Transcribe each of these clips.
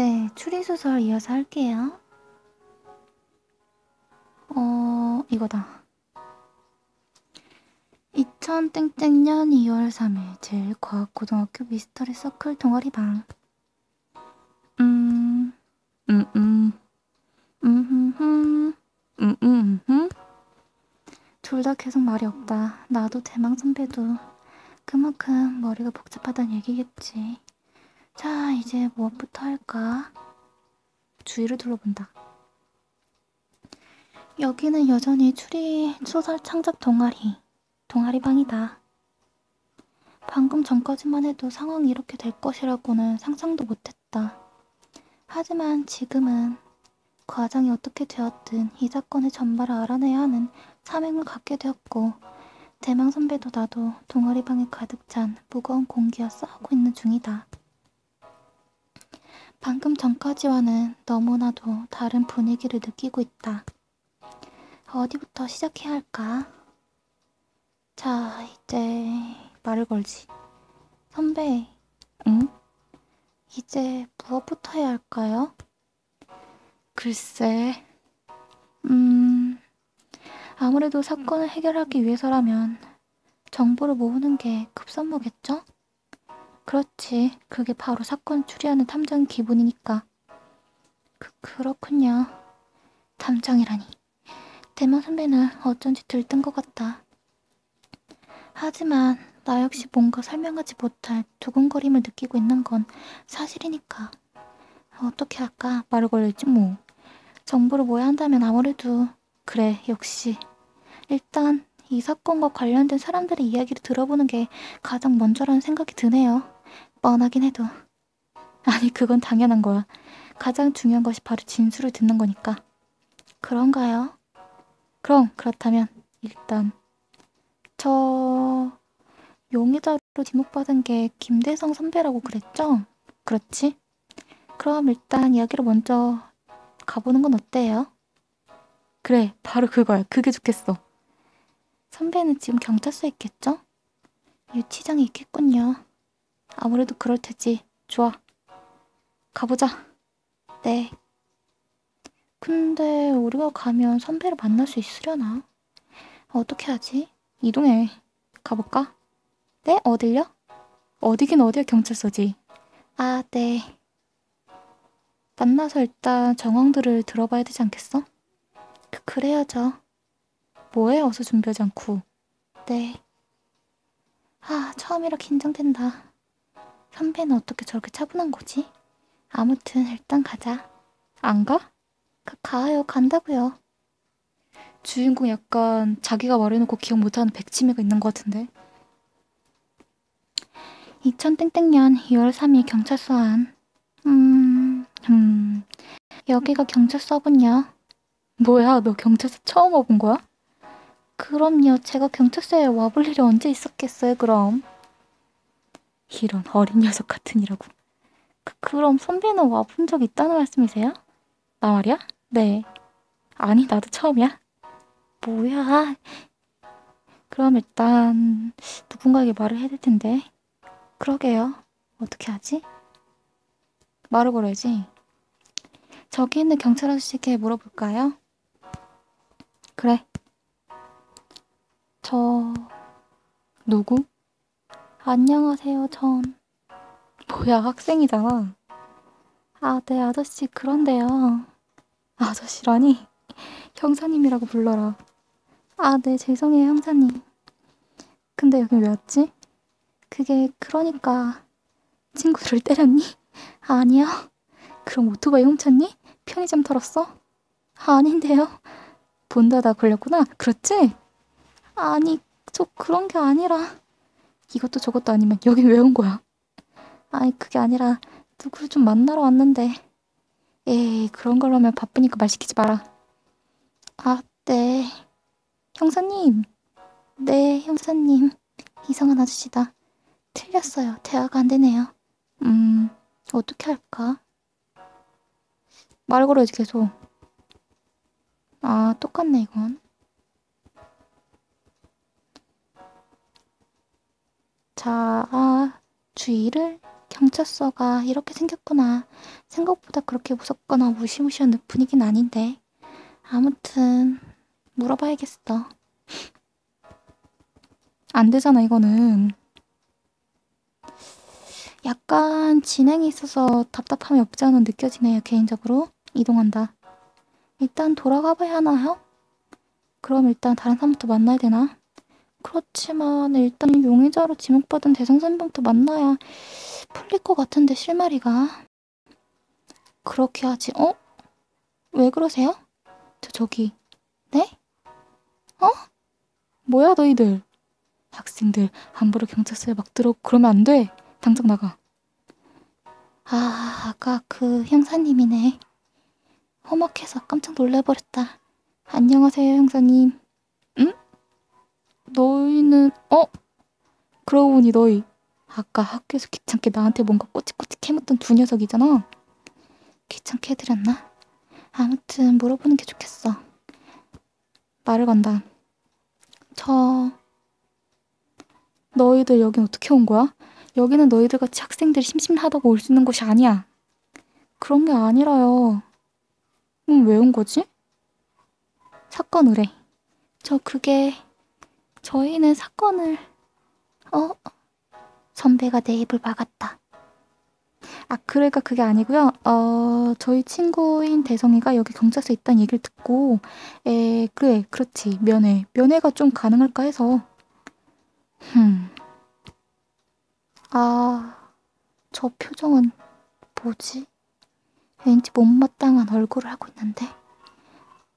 네, 추리소설 이어서 할게요. 어, 이거다. 2000땡땡년 2월 3일 제1과학고등학교 미스터리 서클 동아리방 음, 음, 음, 음, 음, 음, 음, 음. 둘다 계속 말이 없다. 나도 대망 선배도 그만큼 머리가 복잡하단 얘기겠지. 자, 이제 무엇부터 할까? 주위를 둘러본다. 여기는 여전히 추리 소설 창작 동아리, 동아리 방이다. 방금 전까지만 해도 상황이 이렇게 될 것이라고는 상상도 못했다. 하지만 지금은 과정이 어떻게 되었든 이 사건의 전말을 알아내야 하는 사명을 갖게 되었고 대망 선배도 나도 동아리 방에 가득 찬 무거운 공기와 싸우고 있는 중이다. 방금 전까지와는 너무나도 다른 분위기를 느끼고 있다. 어디부터 시작해야 할까? 자, 이제 말을 걸지. 선배, 응? 이제 무엇부터 해야 할까요? 글쎄, 음, 아무래도 사건을 해결하기 위해서라면 정보를 모으는 게 급선무겠죠? 그렇지, 그게 바로 사건 추리하는 탐정 기분이니까. 그, 그렇군요. 탐정이라니. 대만 선배는 어쩐지 들뜬 것 같다. 하지만 나 역시 뭔가 설명하지 못할 두근거림을 느끼고 있는 건 사실이니까. 어떻게 할까? 말을 걸렸지 뭐. 정보를 모아야 한다면 아무래도 그래 역시 일단 이 사건과 관련된 사람들의 이야기를 들어보는 게 가장 먼저라는 생각이 드네요. 뻔하긴 해도. 아니 그건 당연한 거야. 가장 중요한 것이 바로 진술을 듣는 거니까. 그런가요? 그럼 그렇다면 일단 저 용의자로 지목받은 게 김대성 선배라고 그랬죠? 그렇지? 그럼 일단 이야기를 먼저 가보는 건 어때요? 그래, 바로 그거야. 그게 좋겠어. 선배는 지금 경찰서에 있겠죠? 유치장에 있겠군요. 아무래도 그럴 테지. 좋아. 가보자. 네. 근데 우리가 가면 선배를 만날 수 있으려나? 어떻게 하지? 이동해. 가볼까? 네? 어딜요? 어디긴 어디야 경찰서지. 아, 네. 만나서 일단 정황들을 들어봐야 되지 않겠어? 그, 그래야죠. 뭐해? 어서 준비하지 않고. 네. 아, 처음이라 긴장된다. 선배는 어떻게 저렇게 차분한 거지? 아무튼 일단 가자. 안 가? 가, 가요. 간다고요. 주인공 약간 자기가 말해놓고 기억 못하는 백치미가 있는 것 같은데. 2000땡땡년 2월 3일 경찰서 안. 음, 음, 여기가 경찰서군요. 뭐야, 너 경찰서 처음 와본 거야? 그럼요, 제가 경찰서에 와볼 일이 언제 있었겠어요, 그럼. 이런 어린 녀석 같으니라고. 그, 그럼 선배는 와본 적 있다는 말씀이세요? 나 말이야? 네. 아니, 나도 처음이야. 뭐야. 그럼 일단 누군가에게 말을 해야 될 텐데. 그러게요. 어떻게 하지? 말을 걸어야지. 저기 있는 경찰 아저씨께 물어볼까요? 그래. 저... 누구? 안녕하세요, 전. 뭐야, 학생이잖아. 아, 네, 아저씨, 그런데요. 아저씨라니? 형사님이라고 불러라. 아, 네, 죄송해요, 형사님. 근데 여기 왜 왔지? 그게, 그러니까, 친구들을 때렸니? 아니요. 그럼 오토바이 훔쳤니? 편의점 털었어? 아닌데요. 본다다 걸렸구나. 그렇지? 아니, 저 그런 게 아니라. 이것도 저것도 아니면 여긴 왜온 거야? 아니, 그게 아니라 누구를 좀 만나러 왔는데. 에이, 그런 걸로면 바쁘니까 말 시키지 마라. 아, 네. 형사님. 네, 형사님. 이상한 아저씨다. 틀렸어요. 대화가 안 되네요. 음, 어떻게 할까? 말 걸어야지, 계속. 아, 똑같네, 이건. 자, 아, 주의를 경찰서가 이렇게 생겼구나. 생각보다 그렇게 무섭거나 무시무시한 분위기는 아닌데. 아무튼 물어봐야겠어. 안 되잖아, 이거는. 약간 진행이 있어서 답답함이 없지 않아 느껴지네요, 개인적으로. 이동한다. 일단 돌아가 봐야 하나요? 그럼 일단 다른 사람부터 만나야 되나? 그렇지만 일단 용의자로 지목받은 대상선병부터 만나야 풀릴 것 같은데 실마리가. 그렇게 하지. 어? 왜 그러세요? 저 저기. 네? 어? 뭐야 너희들. 학생들 함부로 경찰서에 막 들어 그러면 안 돼. 당장 나가. 아, 아까 그 형사님이네. 험악해서 깜짝 놀래버렸다. 안녕하세요, 형사님. 응? 너희는, 어? 그러고 보니 너희 아까 학교에서 귀찮게 나한테 뭔가 꼬치꼬치 캐묻던 두 녀석이잖아. 귀찮게 해드렸나? 아무튼 물어보는 게 좋겠어. 말을 건다. 저... 너희들 여긴 어떻게 온 거야? 여기는 너희들 같이 학생들이 심심하다고 올 수 있는 곳이 아니야. 그런 게 아니라요. 음, 왜 온 거지? 사건 의뢰. 저 그게 저희는 사건을 어 선배가 내 입을 막았다. 아 그러니까 그게 아니고요. 어 저희 친구인 대성이가 여기 경찰서에 있다는 얘기를 듣고 에 그래 그렇지 면회 면회가 좀 가능할까 해서 흠. 아, 저 표정은 뭐지? 왠지 못마땅한 얼굴을 하고 있는데.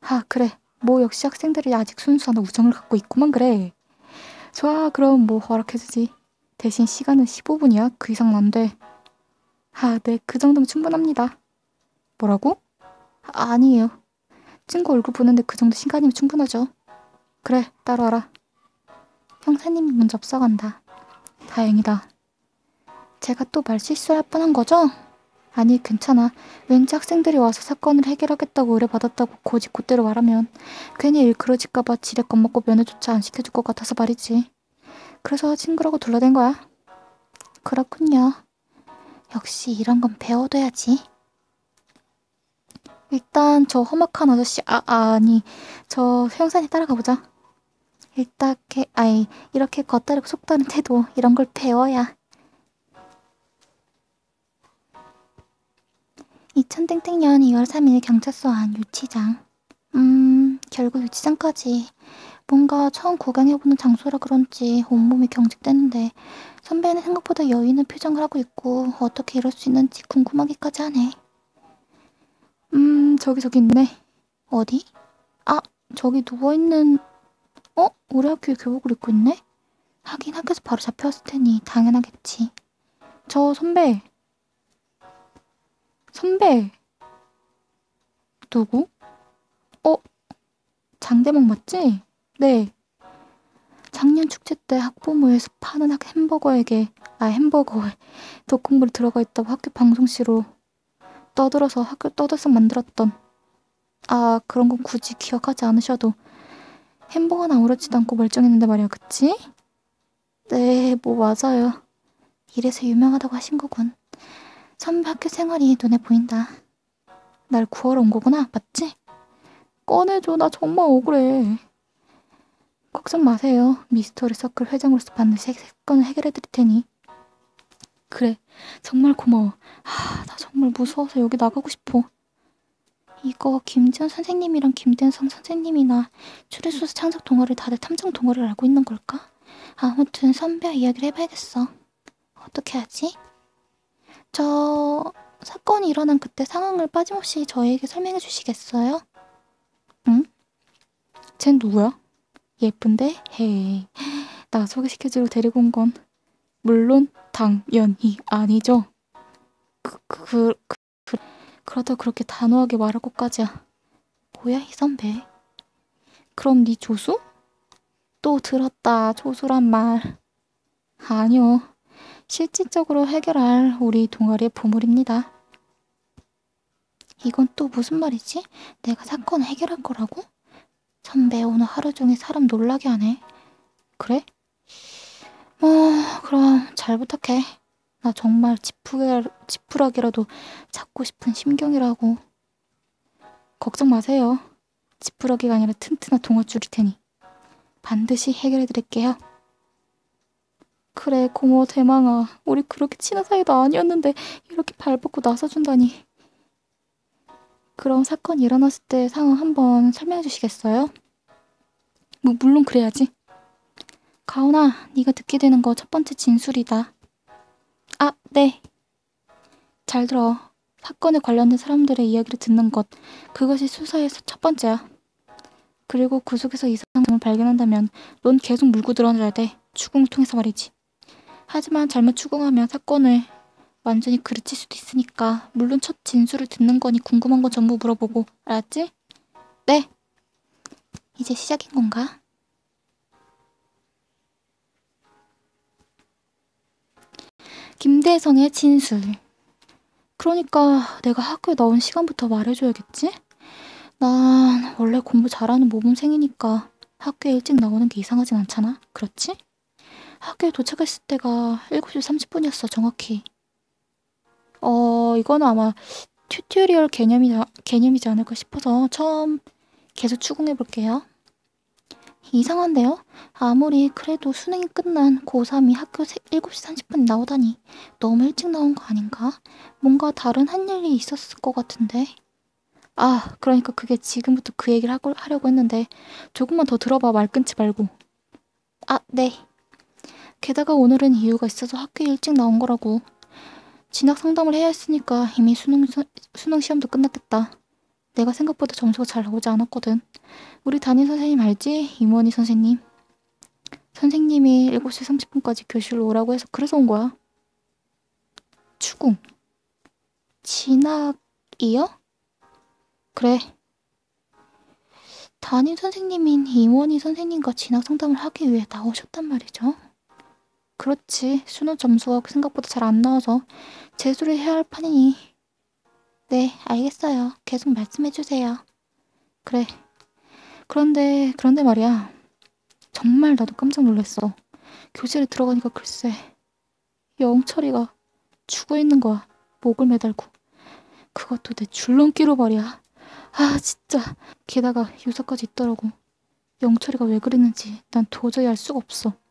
아, 그래. 뭐 역시 학생들이 아직 순수한 우정을 갖고 있구만 그래. 좋아, 그럼 뭐 허락해주지. 대신 시간은 15분이야. 그 이상은 안 돼. 아, 네, 그 정도면 충분합니다. 뭐라고? 아, 아니에요. 친구 얼굴 보는데 그 정도 시간이면 충분하죠. 그래, 따라와라. 형사님이 먼저 앞서간다. 다행이다. 제가 또 말 실수할 뻔한 거죠? 아니 괜찮아. 왠지 학생들이 와서 사건을 해결하겠다고 의뢰받았다고 고집 곧대로 말하면 괜히 일그러질까봐 지레 겁먹고 면회조차 안 시켜줄 것 같아서 말이지. 그래서 친구라고 둘러댄 거야. 그렇군요. 역시 이런 건 배워둬야지. 일단 저 험악한 아저씨 아, 아 아니 저 형사님 따라가 보자. 일단게 아이 이렇게 겉다리고 속다는 태도 이런 걸 배워야 2000땡땡년 2월 3일 경찰서 안 유치장. 음, 결국 유치장까지. 뭔가 처음 구경해보는 장소라 그런지 온몸이 경직되는데 선배는 생각보다 여유 있는 표정을 하고 있고 어떻게 이럴 수 있는지 궁금하기까지 하네. 음, 저기 저기 있네. 어디? 아, 저기 누워있는... 어? 우리 학교에 교복을 입고 있네? 하긴 학교에서 바로 잡혀왔을 테니 당연하겠지. 저 선배, 선배. 누구? 어? 장대목 맞지? 네. 작년 축제 때 학부모에서 파는 햄버거에게 아 햄버거에 독콩물이 들어가 있다고 학교 방송시로 떠들어서 학교 떠들썩 만들었던 아 그런 건 굳이 기억하지 않으셔도 햄버거는 아무렇지도 않고 멀쩡했는데 말이야 그치? 네 뭐 맞아요 이래서 유명하다고 하신 거군 선배 학교 생활이 눈에 보인다. 날 구하러 온 거구나, 맞지? 꺼내줘, 나 정말 억울해. 걱정 마세요. 미스터리 서클 회장으로서 받는 사건을 해결해드릴 테니. 그래, 정말 고마워. 아, 나 정말 무서워서 여기 나가고 싶어. 이거 김지현 선생님이랑 김대성 선생님이나 추리소스 창작 동아리 다들 탐정 동아리를 알고 있는 걸까? 아무튼 선배와 이야기를 해봐야겠어. 어떻게 하지? 저 사건이 일어난 그때 상황을 빠짐없이 저에게 설명해 주시겠어요? 응? 쟨 누구야? 예쁜데? 헤이. 나 소개시켜주러 데리고 온 건 물론 당연히 아니죠. 그, 그, 그, 그 그러다 그렇게 단호하게 말할 것까지야. 뭐야 이 선배. 그럼 네 조수? 또 들었다 조수란 말. 아니요. 실질적으로 해결할 우리 동아리의 보물입니다. 이건 또 무슨 말이지? 내가 사건을 해결할 거라고? 선배 오늘 하루 종일 사람 놀라게 하네. 그래? 뭐 그럼 잘 부탁해. 나 정말 지푸라, 지푸라기라도 잡고 싶은 심경이라고. 걱정 마세요. 지푸라기가 아니라 튼튼한 동아줄일 테니. 반드시 해결해 드릴게요. 그래, 고마워, 대망아. 우리 그렇게 친한 사이도 아니었는데 이렇게 발벗고 나서준다니. 그럼 사건이 일어났을 때 상황 한번 설명해 주시겠어요? 뭐, 물론 그래야지. 가온아, 네가 듣게 되는 거 첫 번째 진술이다. 아, 네. 잘 들어. 사건에 관련된 사람들의 이야기를 듣는 것, 그것이 수사에서 첫 번째야. 그리고 구속에서 이상한 점을 발견한다면 넌 계속 물고 들어줘야 돼. 추궁을 통해서 말이지. 하지만 잘못 추궁하면 사건을 완전히 그르칠 수도 있으니까 물론 첫 진술을 듣는 거니 궁금한 건 전부 물어보고 알았지? 네. 이제 시작인 건가? 김대성의 진술. 그러니까 내가 학교에 나온 시간부터 말해줘야겠지? 난 원래 공부 잘하는 모범생이니까 학교에 일찍 나오는 게 이상하진 않잖아. 그렇지? 학교에 도착했을 때가 7시 30분이었어, 정확히. 어, 이거는 아마 튜토리얼 개념이, 개념이지 않을까 싶어서 처음 계속 추궁해 볼게요. 이상한데요? 아무리 그래도 수능이 끝난 고3이 학교 7시 30분에 나오다니 너무 일찍 나온 거 아닌가? 뭔가 다른 한 일이 있었을 것 같은데. 아, 그러니까 그게 지금부터 그 얘기를 하고, 하려고 했는데 조금만 더 들어봐 말 끊지 말고. 아, 네. 게다가 오늘은 이유가 있어서 학교에 일찍 나온 거라고. 진학 상담을 해야 했으니까 이미 수능, 수능 시험도 끝났겠다. 내가 생각보다 점수가 잘 나오지 않았거든. 우리 담임 선생님 알지? 임원희 선생님. 선생님이 7시 30분까지 교실로 오라고 해서 그래서 온 거야. 추궁. 진학이요? 그래. 담임 선생님인 임원희 선생님과 진학 상담을 하기 위해 나오셨단 말이죠. 그렇지. 수능 점수가 생각보다 잘안 나와서 재수를 해야 할 판이니 네, 알겠어요. 계속 말씀해주세요. 그래. 그런데, 그런데 말이야. 정말 나도 깜짝 놀랐어. 교실에 들어가니까 글쎄, 영철이가 죽어 있는 거야. 목을 매달고. 그것도 내 줄넘기로 말이야. 아, 진짜. 게다가 유서까지 있더라고. 영철이가 왜 그랬는지 난 도저히 알 수가 없어.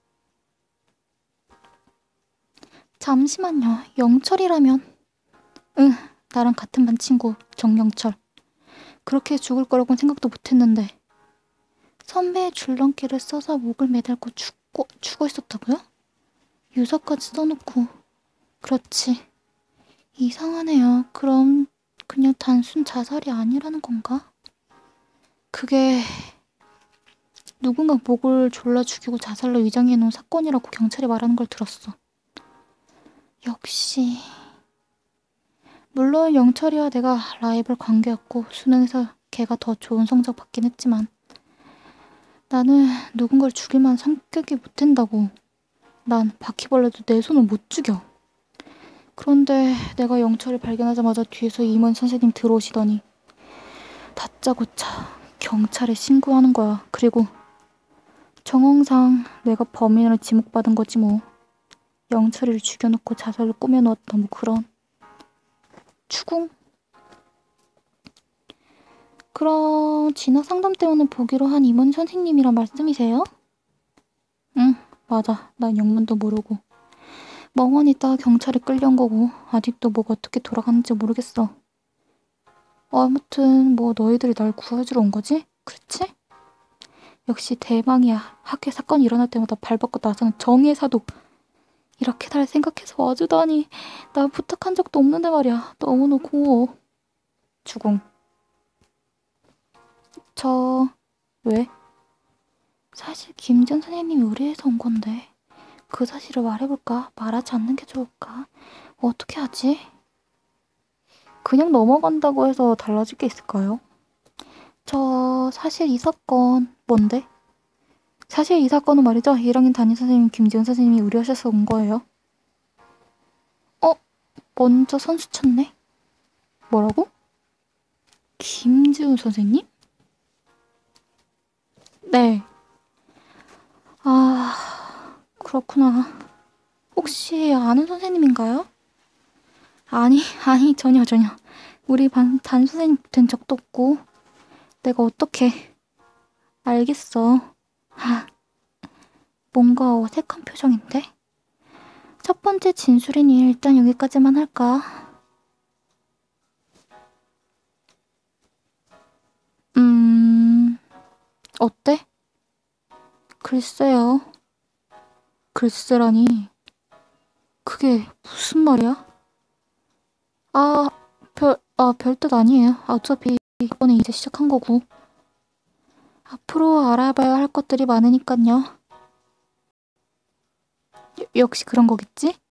잠시만요. 영철이라면. 응, 나랑 같은 반 친구 정영철. 그렇게 죽을 거라고는 생각도 못했는데 선배의 줄넘기를 써서 목을 매달고 죽고, 죽어 있었다고요? 유서까지 써놓고 그렇지. 이상하네요. 그럼 그냥 단순 자살이 아니라는 건가? 그게 누군가 목을 졸라 죽이고 자살로 위장해 놓은 사건이라고 경찰이 말하는 걸 들었어. 역시 물론 영철이와 내가 라이벌 관계였고 수능에서 걔가 더 좋은 성적 받긴 했지만 나는 누군가를 죽일 만한 성격이 못 된다고. 난 바퀴벌레도 내 손을 못 죽여. 그런데 내가 영철을 발견하자마자 뒤에서 임원 선생님 들어오시더니 다짜고짜 경찰에 신고하는 거야. 그리고 정황상 내가 범인으로 지목받은 거지 뭐. 영철이를 죽여놓고 자살로 꾸며놓았다 뭐 그런. 추궁. 그럼 진학 상담 때문에 보기로 한 임원 선생님이란 말씀이세요? 응, 맞아. 난 영문도 모르고. 멍하니 있다가 경찰에 끌려온 거고 아직도 뭐가 어떻게 돌아가는지 모르겠어. 아무튼 뭐 너희들이 날 구해주러 온 거지? 그렇지? 역시 대망이야. 학교 사건이 일어날 때마다 발벗고 나서는 정의의 사도. 이렇게 날 생각해서 와주다니. 나 부탁한 적도 없는데 말이야. 너무너무 고마워. 주공. 저... 왜? 사실 김전 선생님이 의뢰해서 온 건데 그 사실을 말해볼까? 말하지 않는 게 좋을까? 어떻게 하지? 그냥 넘어간다고 해서 달라질 게 있을까요? 저 사실 이 사건 뭔데? 사실 이 사건은 말이죠. 1학년 담임 선생님 김지훈 선생님이 의뢰하셔서 온 거예요. 어? 먼저 선수 쳤네? 뭐라고? 김지훈 선생님? 네. 아, 그렇구나. 혹시 아는 선생님인가요? 아니, 아니, 전혀, 전혀. 우리 반 단 선생님 된 적도 없고. 내가 어떻게. 알겠어. 아, 뭔가 어색한 표정인데? 첫 번째 진술이니 일단 여기까지만 할까? 음, 어때? 글쎄요. 글쎄라니. 그게 무슨 말이야? 아, 별, 아, 별뜻 아니에요. 어차피 이번에 이제 시작한 거고. 앞으로 알아봐야 할 것들이 많으니깐요. 역시 그런 거겠지?